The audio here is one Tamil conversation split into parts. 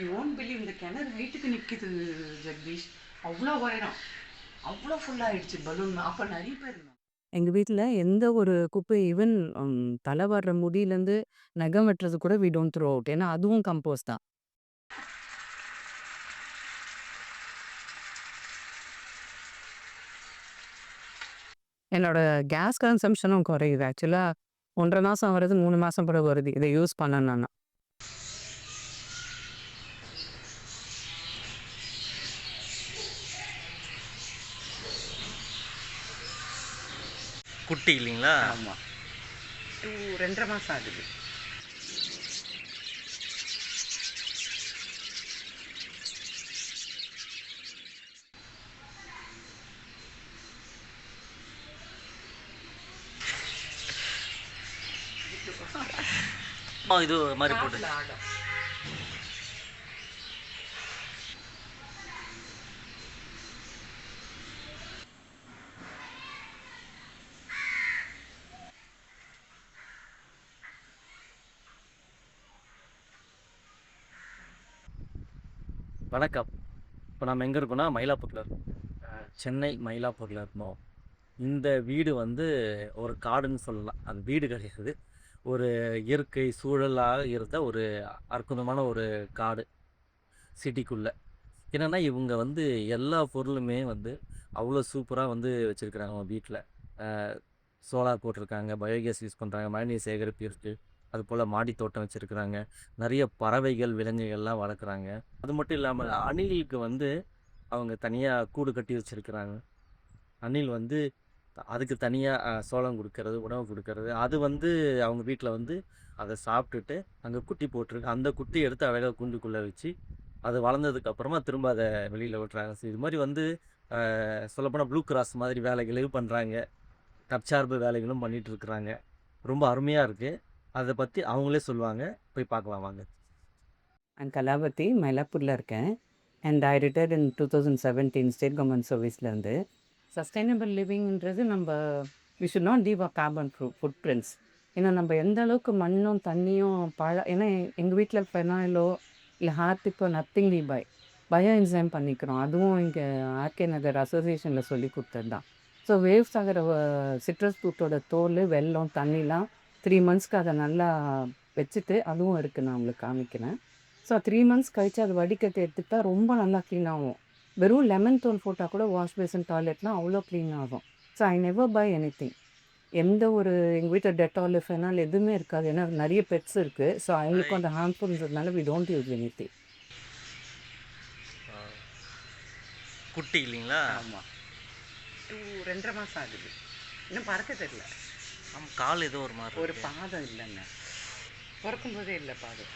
யூ ஓன்ட் பிலீவ் இந்த கிணறு ஹைட்டுக்கு நிற்கிது ஜெகதீஷ் அவ்வளோ உயரம் அவ்வளோ ஃபுல்லாகிடுச்சு பலூன் அப்போ நிறைய பேர் இருந்தாங்க எங்க வீட்ல எந்த ஒரு குப்பை ஈவன் தலை வர்ற முடியிலேருந்து நகம் வெட்டுறது கூட வி டோன்ட் த்ரோ அவுட். ஏன்னா அதுவும் கம்போஸ் தான். என்னோட கேஸ் கன்சம்ஷனும் குறையுது. ஆக்சுவலா 1 1/2 மாசம் வரது 3 பிறகு வருது. இதை யூஸ் பண்ணலன்னா. குட்டி இல்லைங்களா? ஆமா. 2 2 1/2 மாசம் ஆகுது. இது மாரி போட்டு வணக்கம். இப்போ நம்ம எங்கே இருக்கோம்னா, மயிலாப்பூர்ல இருக்கோம். சென்னை மயிலாப்பூரில் இருக்கோம். இந்த வீடு வந்து ஒரு காடுன்னு சொல்லலாம். அது வீடு கிடையாது. ஒரு இயற்கை சூழலாக இருந்த ஒரு அற்புதமான ஒரு காடு. சிட்டிக்குள்ளே என்னென்னா இவங்க வந்து எல்லா பொருளுமே வந்து அவ்வளோ சூப்பராக வந்து வச்சுருக்குறாங்க அவங்க வீட்ல. சோலார் போட்டிருக்காங்க, பயோகேஸ் யூஸ் பண்ணுறாங்க மழைநீர் சேகரிப்பு இருக்குது அது போல் மாடி தோட்டம் வச்சுருக்குறாங்க நிறைய பறவைகள், விலங்குகள்லாம் வளர்க்குறாங்க. அது மட்டும் இல்லாமல் அணிலுக்கு வந்து அவங்க தனியாக கூடு கட்டி வச்சிருக்கிறாங்க. அணில் வந்து அதுக்கு தனியாக சோளம் கொடுக்கறது உணவு கொடுக்கறது அது வந்து அவங்க வீட்டில் வந்து அதை சாப்பிட்டுட்டு அங்கே குட்டி போட்டிருக்கு. அந்த குட்டி எடுத்து அழகாக கூண்டுக்குள்ள வச்சு, அது வளர்ந்ததுக்கு அப்புறமா திரும்ப அதை வெளியில் விட்டுறாங்க. ஸோ இது மாதிரி வந்து சொல்லப்போனால் ப்ளூ கிராஸ் மாதிரி வேலைகளையும் பண்ணுறாங்க தற்சார்பு வேலைகளும் பண்ணிகிட்ருக்குறாங்க இருக்கிறாங்க. ரொம்ப அருமையாக இருக்குது அதை பற்றி அவங்களே சொல்லுவாங்க. போய் பார்க்கலாம் வாங்க. நான் கலாபதி மயிலாப்பூரில் இருக்கேன். And I retired in 2017 state government சர்வீஸ்லேருந்து. Sustainable லிவிங்ன்றது நம்ம we should not leave a carbon foot footprints. ஏன்னா நம்ம எந்த அளவுக்கு மண்ணும், தண்ணியும் பழ ஏன்னா எங்க வீட்ல இல்லை இல்ல இப்போ நத்திங் லீ பை. பயோ என்சைம் பண்ணிக்கிறோம். அதுவும் இங்கே ஆர்கே நகர் அசோசியேஷனில் சொல்லிக் கொடுத்தது தான். ஸோ வேவ்ஸ் ஆகிற சிட்ரஸ் ஃப்ரூட்டோட தோல் வெல்லம், தண்ணிலாம் 3 மந்த்ஸ்க்கு அத நல்லா வச்சுட்டு அதுவும் இருக்கு நான் உங்களுக்கு காமிக்கிறேன். ஸோ 3 மந்த்ஸ் கழிச்சு அத வடிகட்டி எடுத்துக்கிட்டா ரொம்ப நல்லா கிளீன் ஆகும். வெறும் லெமன் தூள் போட்டா கூட வாஷ் பேசின், டாய்லெட்லாம் அவ்வளோ கிளீன் ஆகும். So I never buy anything. எந்த ஒரு எங்க வீட்ல டெட்டால், ஃபெனால் எதுவுமே இருக்காது. ஏன்னா நெறைய பெட்ஸ் இருக்கு. ஸோ அவங்களுக்கும் அந்த ஹார்ம்ஃபுல்ன்றதுனால வி டோன்ட் யூஸ் எனிதிங். ஆ. குட்டி இல்லைங்களா? ஆமா. 2 2 1/2 மாசம் ஆகுது. இன்னும் பறக்க தெரியல. ஆமா கால் ஏதோ ஒரு மாரி ஒரு. பாதம் இல்லங்க. பொறக்கும்போதே இல்ல பாதம்.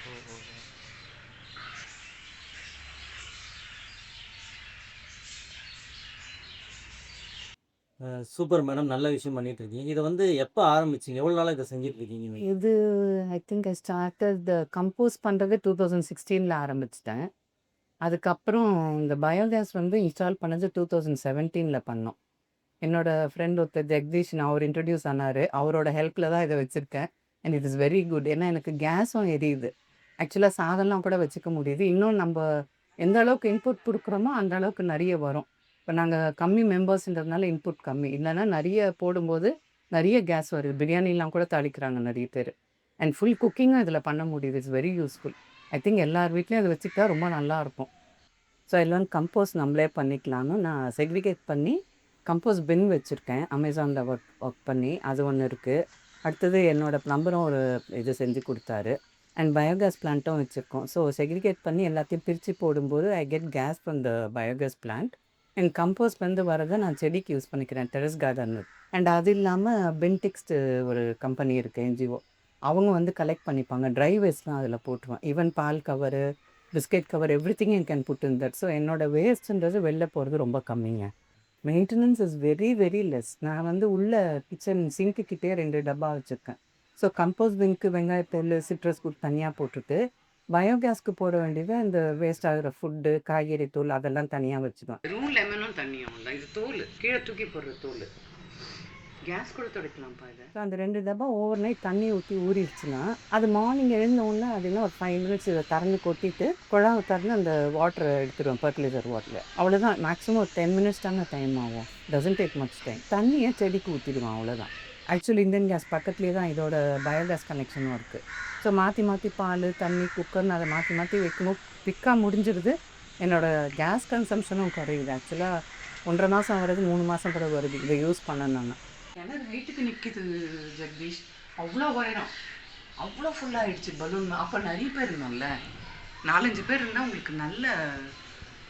Super madam. நல்ல விஷயம் பண்ணிட்டு இருக்கீங்க. இத வந்து எப்ப ஆரம்பிச்சீங்க? எவ்வளோ நாளா இத செஞ்சுட்டு இருக்கீங்க? இது I think I started compost பண்றது 2016ல ஆரம்பிச்சுட்டேன். அதுக்கப்புறம் இந்த பயோகேஸ் வந்து இன்ஸ்டால் பண்ணது 2017ல பண்ணோம். என்னோட ஃப்ரெண்ட் ஒருத்தர் ஜெகதீஷ்ன்னு அவர் இன்ட்ரடியூஸ் ஆனாரு. அவரோட ஹெல்ப்பில் தான் இதை வச்சுருக்கேன் and it is very good. ஏன்னா எனக்கு கேஸும் எரியுது. ஆக்சுவலாக சாதம்லாம் கூட வச்சுக்க முடியுது. இன்னும் நம்ம எந்த அளவுக்கு இன்புட் கொடுக்குறோமோ அந்த அளவுக்கு நிறைய வரும். இப்போ நாங்கள் கம்மி மெம்பர்ஸ்ன்றதுனால இன்புட் கம்மி. இல்லைன்னா நிறைய போடும்போது நிறைய கேஸ் வருது. பிரியாணிலாம் கூட தாளிக்கிறாங்க நிறைய பேர் அண்ட் ஃபுல் குக்கிங்கும் இதில் பண்ண முடியுது. It's very useful. I think எல்லார் வீட்லேயும் அதை வச்சுக்கிட்டா ரொம்ப நல்லாயிருக்கும் ஸோ எல்லாம் கம்போஸ் நம்மளே பண்ணிக்கலாம்னு நான் செக்ரிகேட் பண்ணி கம்போஸ் பின் வச்சுருக்கேன் அமேசானில் ஒர்க் ஒர்க் பண்ணி. அது ஒன்று இருக்குது அடுத்தது என்னோடய ப்ளம்பரும் ஒரு இது செஞ்சு கொடுத்தாரு அண்ட் பயோகேஸ் பிளான்ட்டும் வச்சுருக்கோம் ஸோ செக்ரிகேட் பண்ணி எல்லாத்தையும் பிரித்து போடும்போது I get gas from the biogas plant. And கம்போஸ்ட்லேருந்து வரதை நான் செடிக்கு யூஸ் பண்ணிக்கிறேன். Terrace garden. அண்ட் அது இல்லாமல் பென்டிக்ஸ்ட் ஒரு கம்பெனி இருக்குது என்ஜிஓ. அவங்க வந்து கலெக்ட் பண்ணிப்பாங்க. ட்ரை வேஸ்ட்லாம் அதில் போட்டுருவேன். Even ball cover, biscuit cover everything you can put in that. So என்னோட வேஸ்ட்ன்றது வெளில போகிறது ரொம்ப கம்மிங்க. Maintenance is very very less. நான் வந்து உள்ள கிச்சன் சிங்க்கு கிட்டயே 2 டப்பா வச்சிருக்கேன். ஸோ கம்போஸ் பின்க்கு வெங்காயத்தோலு, சிட்ரஸ் ஃப்ரூட் தனியா போட்டுட்டு, பயோகேஸ்க்கு போட வேண்டியது அந்த வேஸ்ட் ஆகுற ஃபுட்டு, காய்கறி தூள் அதெல்லாம் தனியா வச்சுருவேன் வெறும் லெமனும் தண்ணியும் இது தூள் கீழே தூக்கி போடுற தூள் கேஸ் கூட துடைக்கலாம்ப்பா இதை. ஸோ அந்த ரெண்டு டப்பா ஓவர் நைட் தண்ணி ஊற்றி ஊறிடுச்சுன்னா அது மார்னிங் எழுந்த உடனே அது என்ன ஒரு ஃபைவ் மினிட்ஸ் இதை திறந்து கொட்டிட்டு குழாவை திறந்து அந்த வாட்டரை எடுத்துருவேன் ஃபர்டிலைசர் வாட்டர் அவ்வளோதான் மேக்ஸிமம் ஒரு டென் மினிட்ஸ் தானே டைம் ஆகும். டசன்ட் டேக் மச் டைம் தண்ணியை செடிக்கு ஊற்றிடுவான் அவ்வளோதான் ஆக்சுவலி இந்தியன் கேஸ் பக்கத்துலேயே தான் இதோட பயோகேஸ் கனெக்ஷனும் இருக்குது ஸோ மாற்றி மாற்றி பால் தண்ணி குக்கர்னு அதை மாற்றி மாற்றி வைக்கணும் பிக்காக முடிஞ்சிருது. என்னோடய கேஸ் கன்சம்ஷனும் குறையுது. ஆக்சுவலாக ஒன்றரை மாதம் வருது மூணு மாதம் பிறகு வருது. இதை யூஸ் பண்ணணும்னா கிணறு ஹைட்டுக்கு நிற்கிது ஜெகதீஷ். அவ்வளோ உயரம் அவ்வளோ ஃபுல்லாகிடுச்சு பலூன் அப்போ நிறைய பேர் இருந்தோம்ல. நாலஞ்சு பேர் இருந்தால் உங்களுக்கு நல்ல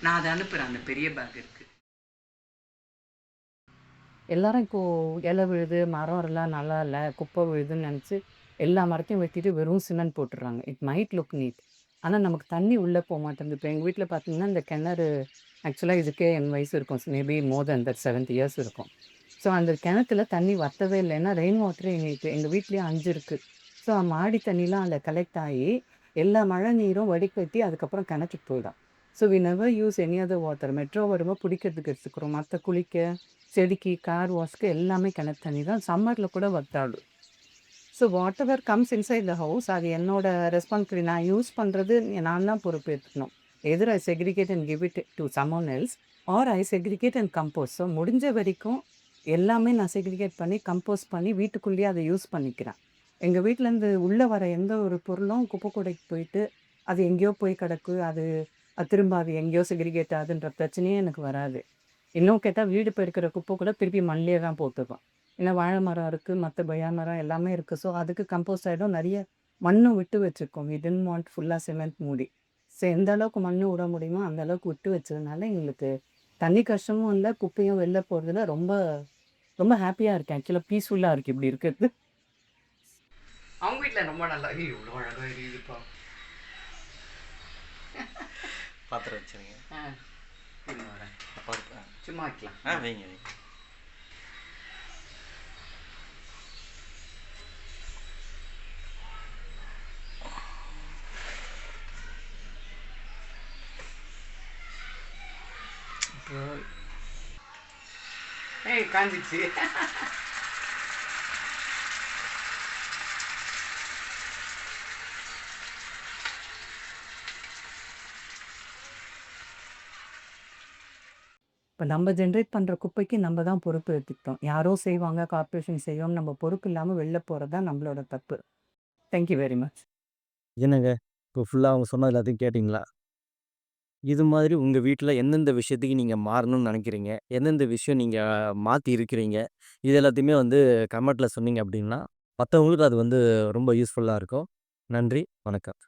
நான் அதை அனுப்புகிறேன் அந்த பெரிய பேக் இருக்குது எல்லாரும் இப்போ இலை விழுது மரம் எல்லாம் நல்லா இல்லை குப்பை விழுதுன்னு நினச்சி எல்லா மரத்தையும் வெட்டிட்டு வெறும் சிமெண்ட் போட்டுடுறாங்க. இட் மைட் லுக் நீட் ஆனால் நமக்கு தண்ணி உள்ளே போக மாட்டேங்குது. இப்போ எங்கள் வீட்டில் பார்த்தீங்கன்னா இந்த கிணறு ஆக்சுவலாக இதுக்கே என் வயசு இருக்கும். Maybe more than that seventh years இருக்கும். ஸோ அந்த கிணத்துல தண்ணி வற்றவே இல்லைன்னா ரெயின் வாட்டர் எங்களுக்கு எங்கள் வீட்லேயே அஞ்சு இருக்குது ஸோ மாடி தண்ணிலாம் அதில் கலெக்ட் ஆகி எல்லா மழை நீரும் வடிகட்டி அதுக்கப்புறம் கிணற்றுக்கு போயிடும். So we never use any other water metro வரும்போது பிடிக்கிறதுக்கு எடுத்துக்கிறோம். மற்ற குளிக்க செடிக்கு கார் வாஷ்க்கு எல்லாமே கிணத்து தண்ணி தான். சம்மரில் கூட வத்தாடும் so whatever comes inside the house அது என்னோட ரெஸ்பான்சிபிலிட்டி நான் யூஸ் பண்ணுறது நான் தான் பொறுப்பேற்றணும் எதிர் I segregate and give it to someone else or I segregate and compost so முடிஞ்ச வரைக்கும் எல்லாமே நான் செக்ரிகேட் பண்ணி கம்போஸ் பண்ணி வீட்டுக்குள்ளேயே அதை யூஸ் பண்ணிக்கிறேன். எங்கள் வீட்டிலேருந்து உள்ளே வர எந்த ஒரு பொருளும் குப்பை கூடைக்கு போயிட்டு அது எங்கேயோ போய் கிடக்கு அது அது திரும்ப அது எங்கேயோ செக்ரிகேட் ஆகுதுன்ற பிரச்சனையே எனக்கு வராது. இன்னும் கேட்டால் வீடு போயிருக்கிற குப்பை கூட திருப்பி மண்ணிலே தான் போட்டுருப்போம். ஏன்னா வாழை மரம் இருக்குது மற்ற பயா மரம் எல்லாமே இருக்குது ஸோ அதுக்கு கம்போஸ்ட் ஆகிடும் நிறைய மண்ணும் விட்டு வச்சுருக்கோம். வி டென்ட் வாண்ட் ஃபுல்லாக சிமெண்ட் மூடி. ஸோ எந்த அளவுக்கு மண்ணு விட முடியுமோ அந்த அளவுக்கு விட்டு வச்சதுனால எங்களுக்கு தண்ணி கஷ்டமும் இல்லை குப்பையும் வெளில போகிறதுல ரொம்ப ரொம்ப ஹாப்பியாக இருக்கேன். ஆக்சுவலாக பீஸ்ஃபுல்லாக இருக்குது இப்படி இருக்கிறது. அவங்க வீட்டில் ரொம்ப நல்லா இவ்வளோ அழகாக இருக்குதுப்பா பாத்திரம் வச்சுருங்க. சும்மா வைக்கலாம். ஆ வைங்க வைங்க. ஏய் காஞ்சிச்சு இப்போ நம்ம ஜென்ரேட் பண்ணுற குப்பைக்கு நம்ம தான் பொறுப்பு எடுத்துக்கிட்டோம். யாரோ செய்வாங்க கார்ப்பரேஷன் செய்வோம் நம்ம பொறுப்பு இல்லாமல் வெளில போகிறது தான் நம்மளோட தப்பு. தேங்க்யூ வெரி மச் என்னங்க? இப்போ ஃபுல்லாக அவங்க சொன்னது எல்லாத்தையும் கேட்டிங்களா? இது மாதிரி உங்கள் வீட்டில் எந்தெந்த விஷயத்துக்கு நீங்கள் மாறணும்னு நினைக்கிறீங்க? எந்தெந்த விஷயம் நீங்கள் மாற்றி இருக்கிறீங்க? இது எல்லாத்தையுமே வந்து கமெண்ட்டில் சொன்னீங்க அப்படின்னா மற்றவங்களுக்கு அது வந்து ரொம்ப யூஸ்ஃபுல்லாக இருக்கும். நன்றி வணக்கம்.